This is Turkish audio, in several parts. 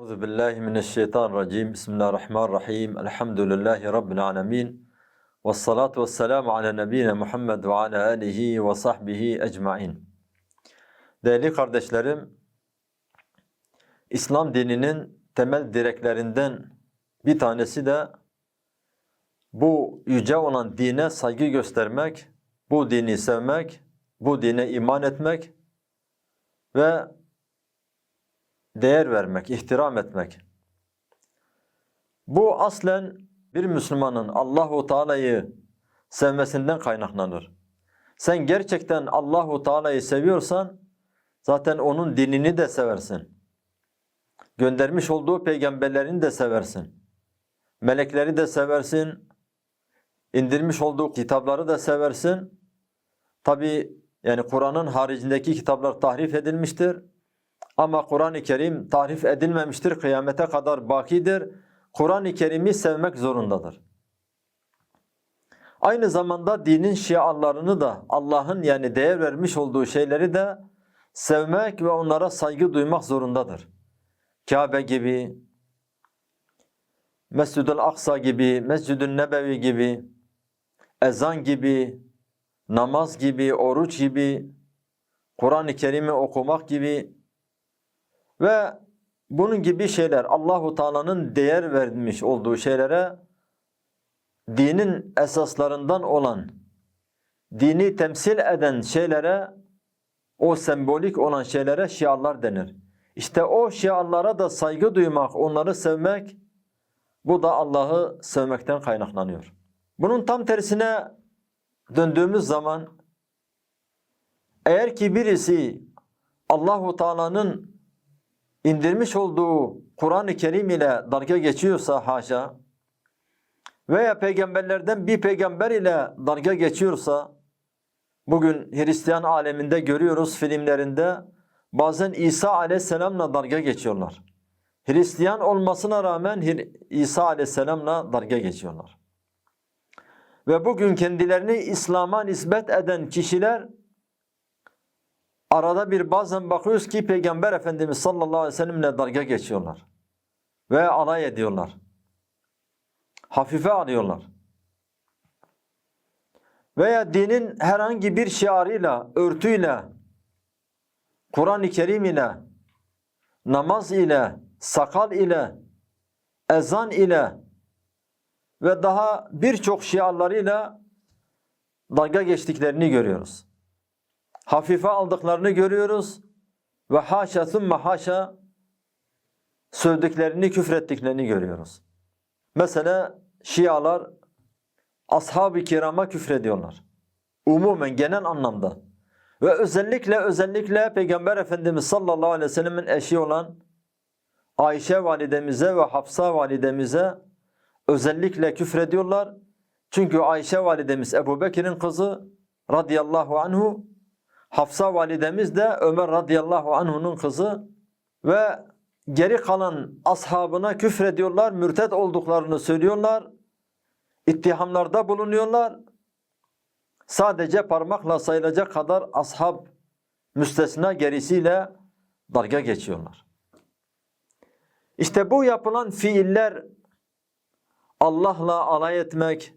Euzu billahi mineşşeytanirracim. Bismillahirrahmanirrahim. Elhamdülillahi rabbil alamin. Ves salatu vesselamu ala nebiyyina Muhammed ve ala alihi ve sahbihi ecmaîn. Değerli kardeşlerim, İslam dininin temel direklerinden bir tanesi de bu yüce olan dine saygı göstermek, bu dini sevmek, bu dine iman etmek ve değer vermek, ihtiram etmek. Bu aslen bir Müslümanın Allahu Teala'yı sevmesinden kaynaklanır. Sen gerçekten Allahu Teala'yı seviyorsan zaten onun dinini de seversin. Göndermiş olduğu peygamberlerini de seversin. Melekleri de seversin. indirmiş olduğu kitapları da seversin. Tabi yani Kur'an'ın haricindeki kitaplar tahrif edilmiştir. Ama Kur'an-ı Kerim tahrif edilmemiştir, kıyamete kadar bakidir. Kur'an-ı Kerim'i sevmek zorundadır. Aynı zamanda dinin şiarlarını da Allah'ın yani değer vermiş olduğu şeyleri de sevmek ve onlara saygı duymak zorundadır. Kabe gibi, Mescid-ül Aksa gibi, Mescid-ül Nebevi gibi, ezan gibi, namaz gibi, oruç gibi, Kur'an-ı Kerim'i okumak gibi ve bunun gibi şeyler Allahu Teala'nın değer vermiş olduğu şeylere dinin esaslarından olan dini temsil eden şeylere o sembolik olan şeylere şiarlar denir. İşte o şiarlara da saygı duymak, onları sevmek bu da Allah'ı sevmekten kaynaklanıyor. Bunun tam tersine döndüğümüz zaman eğer ki birisi Allahu Teala'nın indirmiş olduğu Kur'an-ı Kerim ile dalga geçiyorsa haşa veya peygamberlerden bir peygamber ile dalga geçiyorsa bugün Hristiyan aleminde görüyoruz filmlerinde bazen İsa aleyhisselamla dalga geçiyorlar. Hristiyan olmasına rağmen İsa aleyhisselamla dalga geçiyorlar. Ve bugün kendilerini İslam'a nispet eden kişiler arada bir bazen bakıyoruz ki Peygamber Efendimiz sallallahu aleyhi ve sellemle dalga geçiyorlar. Ve alay ediyorlar. Hafife alıyorlar. Veya dinin herhangi bir şiarıyla, örtüyle, Kur'an-ı Kerim ile, namaz ile, sakal ile, ezan ile ve daha birçok şiarlarıyla dalga geçtiklerini görüyoruz. Hafife aldıklarını görüyoruz ve haşa thumma haşa sövdüklerini, küfrettiklerini görüyoruz. Mesela Şialar ashab-ı kirama küfrediyorlar. Umumen genel anlamda. Ve özellikle özellikle Peygamber Efendimiz sallallahu aleyhi ve sellemin eşi olan Ayşe validemize ve Hafsa validemize özellikle küfrediyorlar. Çünkü Ayşe validemiz Ebu Bekir'in kızı radıyallahu anhu, Hafsa validemiz de Ömer radıyallahu anhu'nun kızı ve geri kalan ashabına küfrediyorlar, mürted olduklarını söylüyorlar, ittihamlarda bulunuyorlar. Sadece parmakla sayılacak kadar ashab müstesna gerisiyle dalga geçiyorlar. İşte bu yapılan fiiller Allah'la alay etmek,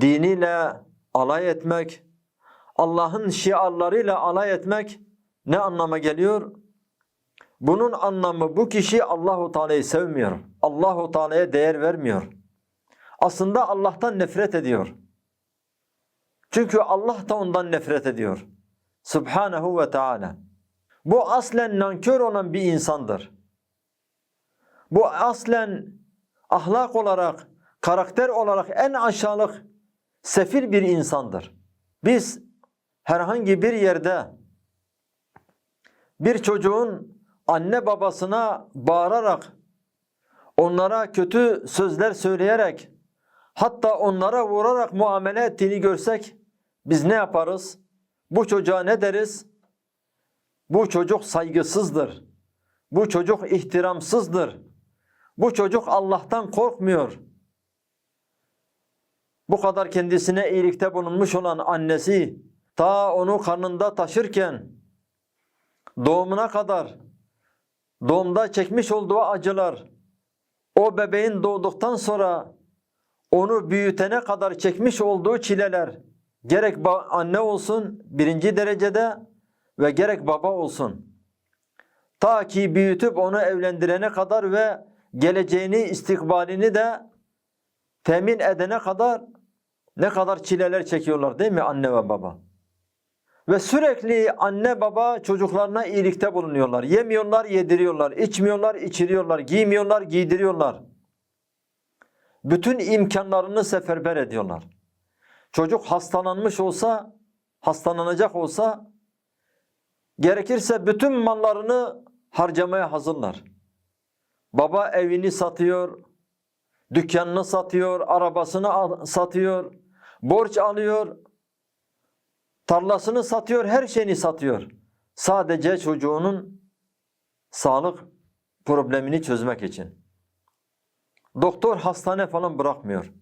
diniyle alay etmek, Allah'ın şiarlarıyla alay etmek ne anlama geliyor? Bunun anlamı bu kişi Allahu Teala'yı sevmiyor. Allahu Teala'ya değer vermiyor. Aslında Allah'tan nefret ediyor. Çünkü Allah da ondan nefret ediyor. Subhanahu ve Teala. Bu aslen nankör olan bir insandır. Bu aslen ahlak olarak, karakter olarak en aşağılık, sefil bir insandır. Biz herhangi bir yerde bir çocuğun anne babasına bağırarak, onlara kötü sözler söyleyerek, hatta onlara vurarak muamele ettiğini görsek, biz ne yaparız? Bu çocuğa ne deriz? Bu çocuk saygısızdır. Bu çocuk ihtiramsızdır. Bu çocuk Allah'tan korkmuyor. Bu kadar kendisine iyilikte bulunmuş olan annesi ta onu karnında taşırken doğumuna kadar doğumda çekmiş olduğu acılar, o bebeğin doğduktan sonra onu büyütene kadar çekmiş olduğu çileler, gerek anne olsun birinci derecede ve gerek baba olsun. Ta ki büyütüp onu evlendirene kadar ve geleceğini, istikbalini de temin edene kadar ne kadar çileler çekiyorlar değil mi anne ve baba? Ve sürekli anne baba çocuklarına iyilikte bulunuyorlar. Yemiyorlar, yediriyorlar. içmiyorlar, içiriyorlar. Giymiyorlar, giydiriyorlar. Bütün imkanlarını seferber ediyorlar. Çocuk hastalanmış olsa, hastalanacak olsa gerekirse bütün mallarını harcamaya hazırlar. Baba evini satıyor, dükkanını satıyor, arabasını satıyor, borç alıyor, tarlasını satıyor, her şeyini satıyor. Sadece çocuğunun sağlık problemini çözmek için. Doktor hastane falan bırakmıyor.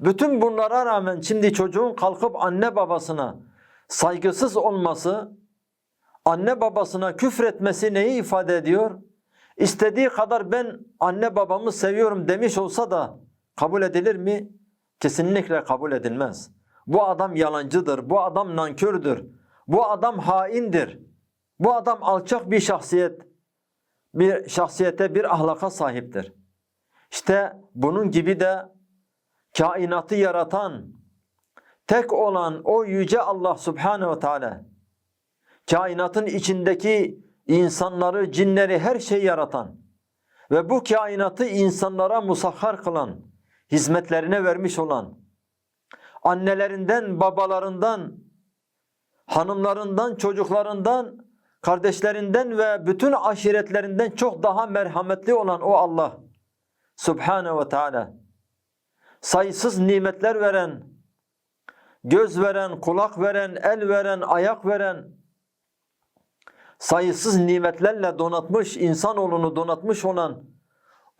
Bütün bunlara rağmen şimdi çocuğun kalkıp anne babasına saygısız olması, anne babasına küfretmesi neyi ifade ediyor? İstediği kadar ben anne babamı seviyorum demiş olsa da kabul edilir mi? Kesinlikle kabul edilmez. Bu adam yalancıdır, bu adam nankördür, bu adam haindir, bu adam alçak bir şahsiyet, bir şahsiyete, bir ahlaka sahiptir. İşte bunun gibi de kainatı yaratan, tek olan o yüce Allah Subhanahu ve Teala, kainatın içindeki insanları, cinleri, her şeyi yaratan ve bu kainatı insanlara musahhar kılan, hizmetlerine vermiş olan, annelerinden, babalarından, hanımlarından, çocuklarından, kardeşlerinden ve bütün aşiretlerinden çok daha merhametli olan o Allah Subhanahu ve Teala. Sayısız nimetler veren, göz veren, kulak veren, el veren, ayak veren, sayısız nimetlerle donatmış, insanoğlunu donatmış olan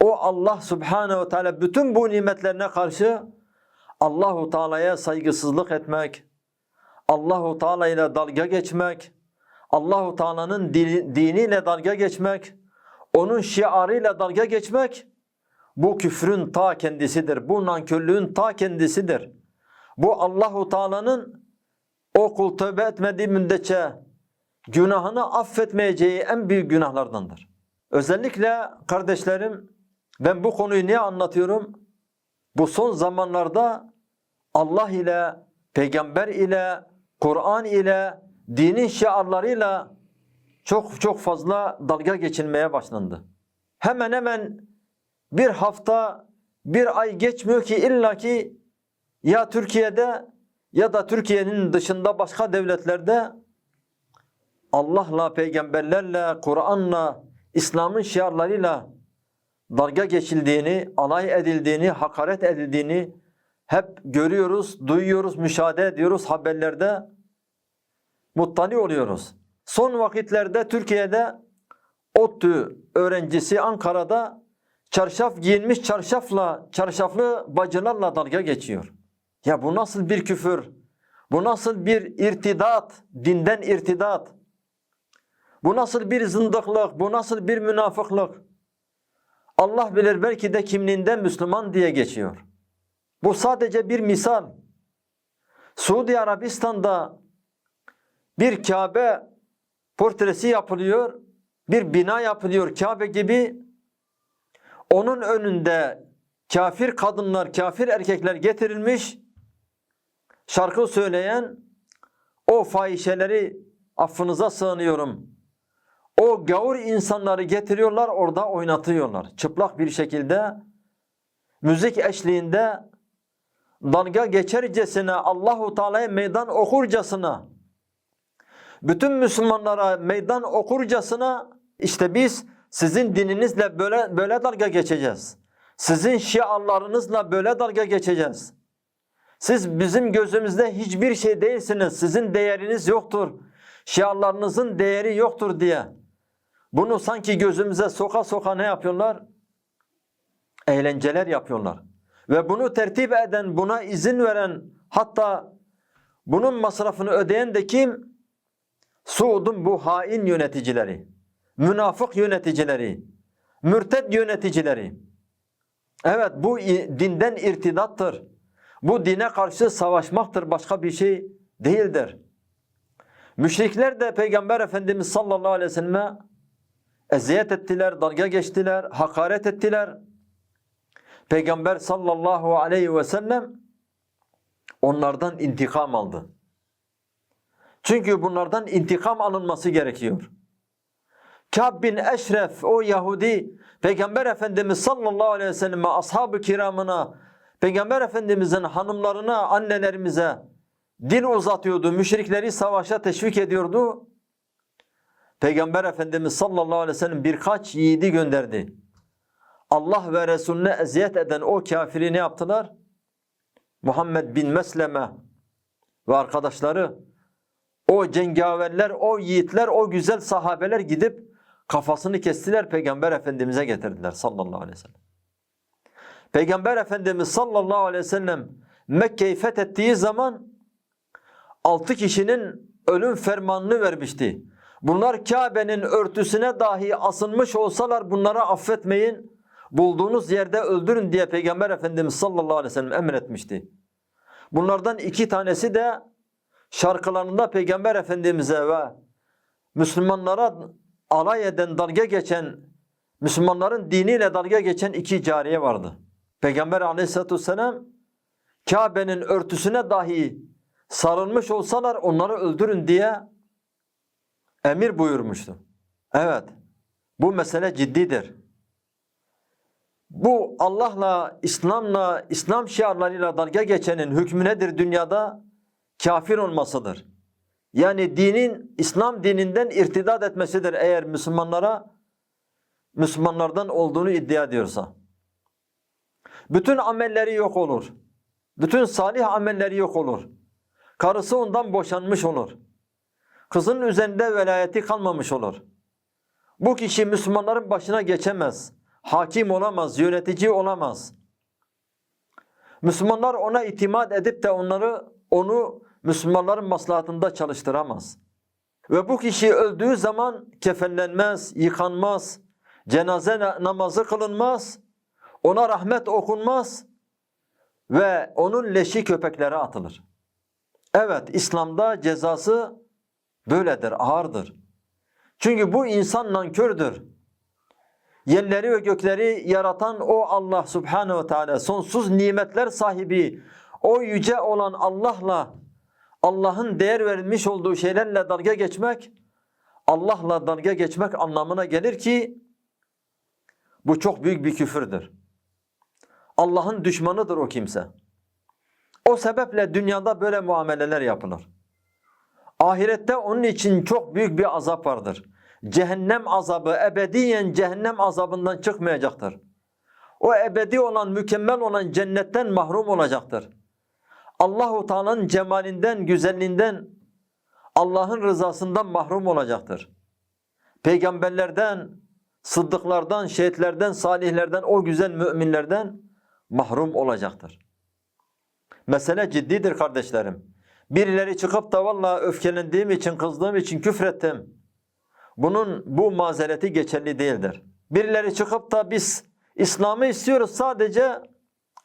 o Allah Subhanahu ve Teala bütün bu nimetlerine karşı Allahu Teala'ya saygısızlık etmek, Allahu Teala ile dalga geçmek, Allahu Teala'nın dini- diniyle dalga geçmek, onun şiarıyla dalga geçmek bu küfrün ta kendisidir. Bu nankörlüğün ta kendisidir. Bu Allahu Teala'nın o kul tövbe etmediği müddetçe günahını affetmeyeceği en büyük günahlardandır. Özellikle kardeşlerim ben bu konuyu niye anlatıyorum? Bu son zamanlarda Allah ile, peygamber ile, Kur'an ile, dinin şiarlarıyla çok çok fazla dalga geçilmeye başlandı. Hemen hemen bir hafta, bir ay geçmiyor ki illaki ya Türkiye'de ya da Türkiye'nin dışında başka devletlerde Allah'la, peygamberlerle, Kur'an'la, İslam'ın şiarlarıyla dalga geçildiğini, alay edildiğini, hakaret edildiğini hep görüyoruz, duyuyoruz, müşahede ediyoruz haberlerde. Muttali oluyoruz. Son vakitlerde Türkiye'de ODTÜ öğrencisi Ankara'da çarşaf giyinmiş çarşafla, çarşaflı bacılarla dalga geçiyor. Ya bu nasıl bir küfür? Bu nasıl bir irtidat? Dinden irtidat. Bu nasıl bir zındıklık? Bu nasıl bir münafıklık? Allah bilir belki de kimliğinden Müslüman diye geçiyor. Bu sadece bir misal. Suudi Arabistan'da bir Kabe portresi yapılıyor, bir bina yapılıyor Kabe gibi. Onun önünde kafir kadınlar, kafir erkekler getirilmiş, şarkı söyleyen o fahişeleri affınıza sığınıyorum. O gavur insanları getiriyorlar orada oynatıyorlar. Çıplak bir şekilde müzik eşliğinde dalga geçercesine Allahu Teala'ya meydan okurcasına bütün Müslümanlara meydan okurcasına işte biz sizin dininizle böyle böyle dalga geçeceğiz. Sizin şiarlarınızla böyle dalga geçeceğiz. Siz bizim gözümüzde hiçbir şey değilsiniz. Sizin değeriniz yoktur. Şiarlarınızın değeri yoktur diye. Bunu sanki gözümüze soka soka ne yapıyorlar? Eğlenceler yapıyorlar. Ve bunu tertip eden, buna izin veren, hatta bunun masrafını ödeyen de kim? Suud'un bu hain yöneticileri. münafık yöneticileri, mürted yöneticileri. Evet bu dinden irtidattır. Bu dine karşı savaşmaktır, başka bir şey değildir. Müşrikler de Peygamber Efendimiz sallallahu aleyhi ve selleme eziyet ettiler, dalga geçtiler, hakaret ettiler. Peygamber sallallahu aleyhi ve sellem onlardan intikam aldı. Çünkü bunlardan intikam alınması gerekiyor. Kâb bin Eşref o Yahudi Peygamber Efendimiz sallallahu aleyhi ve selleme ashab-ı kiramına Peygamber Efendimizin hanımlarına annelerimize dil uzatıyordu. Müşrikleri savaşa teşvik ediyordu. Peygamber Efendimiz sallallahu aleyhi ve sellem birkaç yiğidi gönderdi. Allah ve Resulüne eziyet eden o kafiri ne yaptılar? Muhammed bin Mesleme ve arkadaşları o cengaverler, o yiğitler, o güzel sahabeler gidip kafasını kestiler Peygamber Efendimiz'e getirdiler sallallahu aleyhi ve sellem. Peygamber Efendimiz sallallahu aleyhi ve sellem Mekke'yi fethettiği zaman altı kişinin ölüm fermanını vermişti. Bunlar Kabe'nin örtüsüne dahi asılmış olsalar bunları affetmeyin. Bulduğunuz yerde öldürün diye Peygamber Efendimiz sallallahu aleyhi ve sellem emretmişti. Bunlardan iki tanesi de şarkılarında Peygamber Efendimiz'e ve Müslümanlara alay eden, dalga geçen, Müslümanların diniyle dalga geçen iki cariye vardı. Peygamber aleyhissalatü vesselam Kabe'nin örtüsüne dahi sarılmış olsalar onları öldürün diye emir buyurmuştu. Evet, bu mesele ciddidir. Bu Allah'la, İslam'la, İslam şiarlarıyla dalga geçenin hükmü nedir dünyada? Kafir olmasıdır. Yani dinin, İslam dininden irtidat etmesidir eğer Müslümanlara, Müslümanlardan olduğunu iddia ediyorsa. Bütün amelleri yok olur. Bütün salih amelleri yok olur. Karısı ondan boşanmış olur. Kızın üzerinde velayeti kalmamış olur. Bu kişi Müslümanların başına geçemez. Hakim olamaz, yönetici olamaz. Müslümanlar ona itimat edip de onları onu Müslümanların maslahatında çalıştıramaz. Ve bu kişi öldüğü zaman kefenlenmez, yıkanmaz, cenaze na- namazı kılınmaz, ona rahmet okunmaz ve onun leşi köpeklere atılır. Evet, İslam'da cezası böyledir, ağırdır. Çünkü bu insan nankördür. Yerleri ve gökleri yaratan o Allah Subhanahu ve Teala sonsuz nimetler sahibi o yüce olan Allah'la Allah'ın değer vermiş olduğu şeylerle dalga geçmek Allah'la dalga geçmek anlamına gelir ki bu çok büyük bir küfürdür. Allah'ın düşmanıdır o kimse. O sebeple dünyada böyle muameleler yapılır. Ahirette onun için çok büyük bir azap vardır. Cehennem azabı ebediyen cehennem azabından çıkmayacaktır. O ebedi olan, mükemmel olan cennetten mahrum olacaktır. Allahu Teala'nın cemalinden, güzelliğinden, Allah'ın rızasından mahrum olacaktır. Peygamberlerden, sıddıklardan, şehitlerden, salihlerden, o güzel müminlerden mahrum olacaktır. Mesele ciddidir kardeşlerim. Birileri çıkıp da vallahi öfkelendiğim için, kızdığım için küfrettim. Bunun bu mazereti geçerli değildir. Birileri çıkıp da biz İslam'ı istiyoruz sadece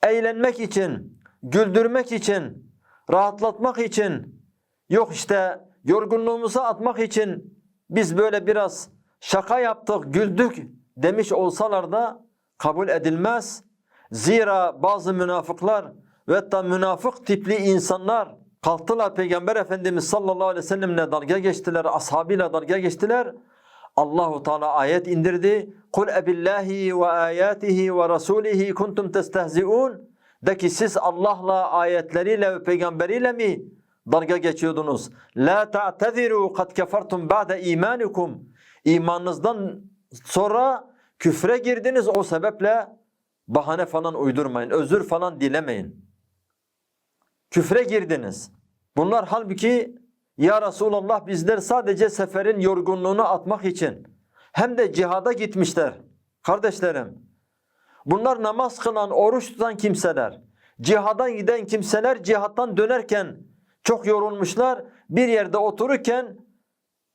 eğlenmek için, güldürmek için, rahatlatmak için, yok işte yorgunluğumuzu atmak için biz böyle biraz şaka yaptık, güldük demiş olsalar da kabul edilmez. Zira bazı münafıklar ve hatta münafık tipli insanlar kalktılar Peygamber Efendimiz sallallahu aleyhi ve sellemle dalga geçtiler, ashabıyla dalga geçtiler. Allahu Teala ayet indirdi. Kul ebillahi ve ayatihi ve rasulihi kuntum testehziun. De ki siz Allah'la, ayetleriyle ve peygamberiyle mi dalga geçiyordunuz? La ta'teziru kad kefertum ba'de imanikum. İmanınızdan sonra küfre girdiniz o sebeple bahane falan uydurmayın, özür falan dilemeyin. Küfre girdiniz. Bunlar halbuki ya Resulallah bizler sadece seferin yorgunluğunu atmak için hem de cihada gitmişler. Kardeşlerim bunlar namaz kılan, oruç tutan kimseler. Cihada giden kimseler cihattan dönerken çok yorulmuşlar. Bir yerde otururken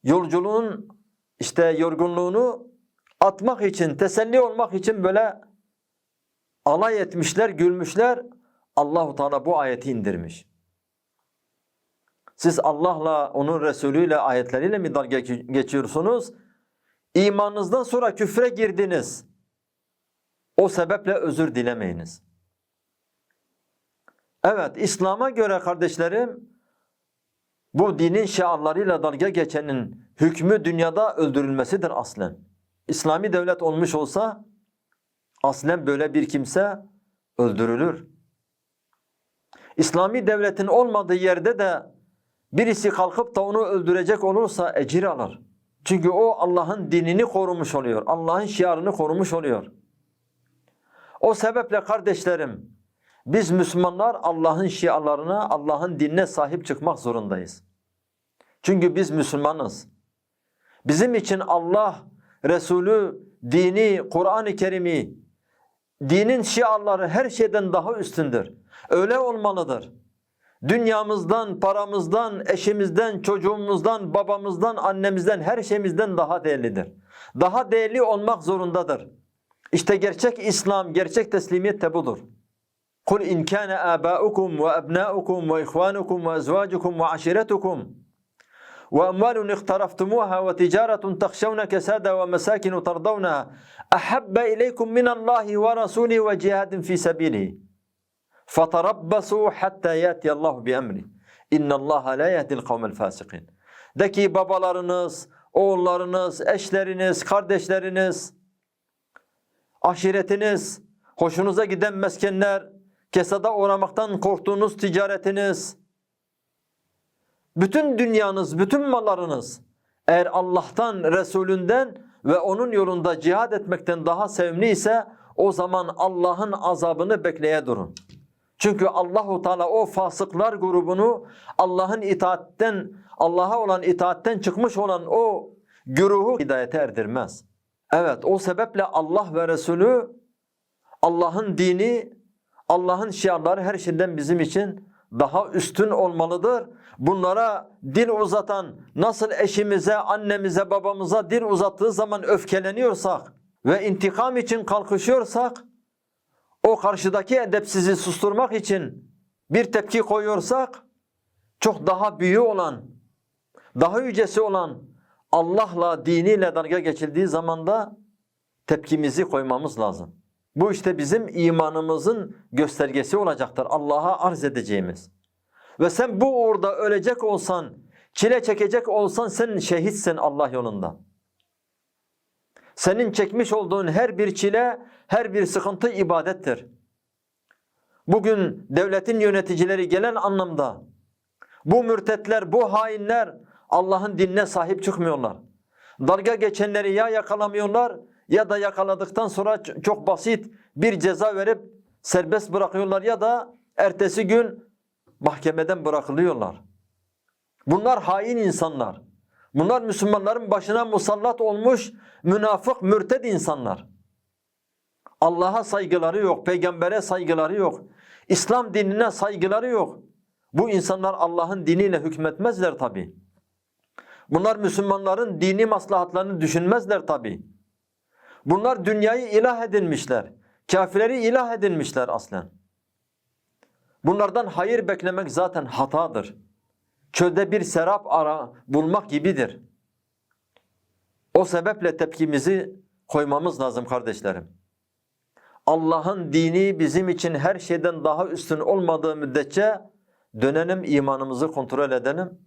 yolculuğun işte yorgunluğunu atmak için, teselli olmak için böyle alay etmişler, gülmüşler. Allahu Teala bu ayeti indirmiş. Siz Allah'la, onun Resulüyle, ayetleriyle mi dalga geçiyorsunuz? İmanınızdan sonra küfre girdiniz. O sebeple özür dilemeyiniz. Evet, İslam'a göre kardeşlerim, bu dinin şiarlarıyla dalga geçenin hükmü dünyada öldürülmesidir aslen. İslami devlet olmuş olsa, aslen böyle bir kimse öldürülür. İslami devletin olmadığı yerde de birisi kalkıp da onu öldürecek olursa ecir alır. Çünkü o Allah'ın dinini korumuş oluyor. Allah'ın şiarını korumuş oluyor. O sebeple kardeşlerim, biz Müslümanlar Allah'ın şiarlarına, Allah'ın dinine sahip çıkmak zorundayız. Çünkü biz Müslümanız. Bizim için Allah, Resulü, dini, Kur'an-ı Kerim'i, dinin şiarları her şeyden daha üstündür. Öyle olmalıdır. Dünyamızdan, paramızdan, eşimizden, çocuğumuzdan, babamızdan, annemizden, her şeyimizden daha değerlidir. Daha değerli olmak zorundadır. İşte gerçek İslam, gerçek teslimiyet de budur. قُلْ اِنْ كَانَ آبَاؤُكُمْ وَأَبْنَاؤُكُمْ وَإِخْوَانُكُمْ وَأَزْوَاجُكُمْ وَعَشِيرَتُكُمْ وأموال اقترفتموها وتجارة تخشون كسادها ومساكن ترضونها أحب إليكم من الله ورسوله وجهاد في سبيله فَتَرَبَّسُوا حَتَّى يَأْتِيَ اللّٰهُ بِأَمْرِهِ اِنَّ اللّٰهَ لَا يَهْدِ الْقَوْمَ الْفَاسِقِينَ De ki babalarınız, oğullarınız, eşleriniz, kardeşleriniz, aşiretiniz, hoşunuza giden meskenler, kesada uğramaktan korktuğunuz ticaretiniz, bütün dünyanız, bütün mallarınız eğer Allah'tan, Resulünden ve onun yolunda cihad etmekten daha sevimli ise o zaman Allah'ın azabını bekleye durun. Çünkü Allahu Teala o fasıklar grubunu Allah'ın itaatten Allah'a olan itaatten çıkmış olan o güruhu hidayete erdirmez. Evet o sebeple Allah ve Resulü Allah'ın dini, Allah'ın şiarları her şeyden bizim için daha üstün olmalıdır. Bunlara dil uzatan nasıl eşimize, annemize, babamıza dil uzattığı zaman öfkeleniyorsak ve intikam için kalkışıyorsak o karşıdaki edepsizi susturmak için bir tepki koyuyorsak çok daha büyüğü olan, daha yücesi olan Allah'la, diniyle dalga geçildiği zaman da tepkimizi koymamız lazım. Bu işte bizim imanımızın göstergesi olacaktır. Allah'a arz edeceğimiz. Ve sen bu uğurda ölecek olsan, çile çekecek olsan sen şehitsin Allah yolunda. Senin çekmiş olduğun her bir çile, her bir sıkıntı ibadettir. Bugün devletin yöneticileri gelen anlamda bu mürtetler, bu hainler Allah'ın dinine sahip çıkmıyorlar. Dalga geçenleri ya yakalamıyorlar ya da yakaladıktan sonra çok basit bir ceza verip serbest bırakıyorlar ya da ertesi gün mahkemeden bırakılıyorlar. Bunlar hain insanlar. Bunlar Müslümanların başına musallat olmuş münafık, mürted insanlar. Allah'a saygıları yok, peygambere saygıları yok. İslam dinine saygıları yok. Bu insanlar Allah'ın diniyle hükmetmezler tabi. Bunlar Müslümanların dini maslahatlarını düşünmezler tabi. Bunlar dünyayı ilah edinmişler. Kafirleri ilah edinmişler aslen. Bunlardan hayır beklemek zaten hatadır. Çölde bir serap ara bulmak gibidir. O sebeple tepkimizi koymamız lazım kardeşlerim. Allah'ın dini bizim için her şeyden daha üstün olmadığı müddetçe dönelim imanımızı kontrol edelim.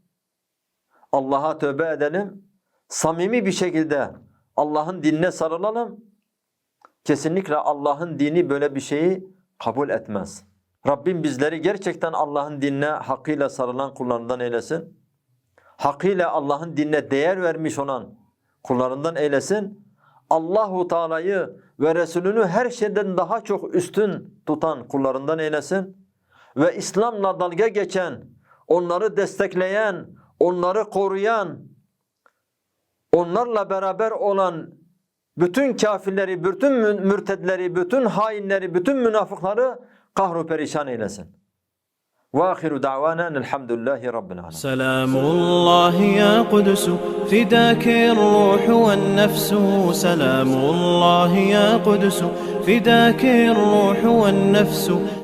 Allah'a tövbe edelim. Samimi bir şekilde Allah'ın dinine sarılalım. Kesinlikle Allah'ın dini böyle bir şeyi kabul etmez. Rabbim bizleri gerçekten Allah'ın dinine hakkıyla sarılan kullarından eylesin. Hakkıyla Allah'ın dinine değer vermiş olan kullarından eylesin. Allahu Teala'yı ve Resulünü her şeyden daha çok üstün tutan kullarından eylesin. Ve İslam'la dalga geçen, onları destekleyen, onları koruyan, onlarla beraber olan bütün kafirleri, bütün mürtedleri, bütün hainleri, bütün münafıkları kahru perişan eylesin. وآخر دعوانا أن الحمد لله رب العالمين. سلام الله يا قدس فداك الروح والنفس. سلام الله يا قدس فداك الروح والنفس.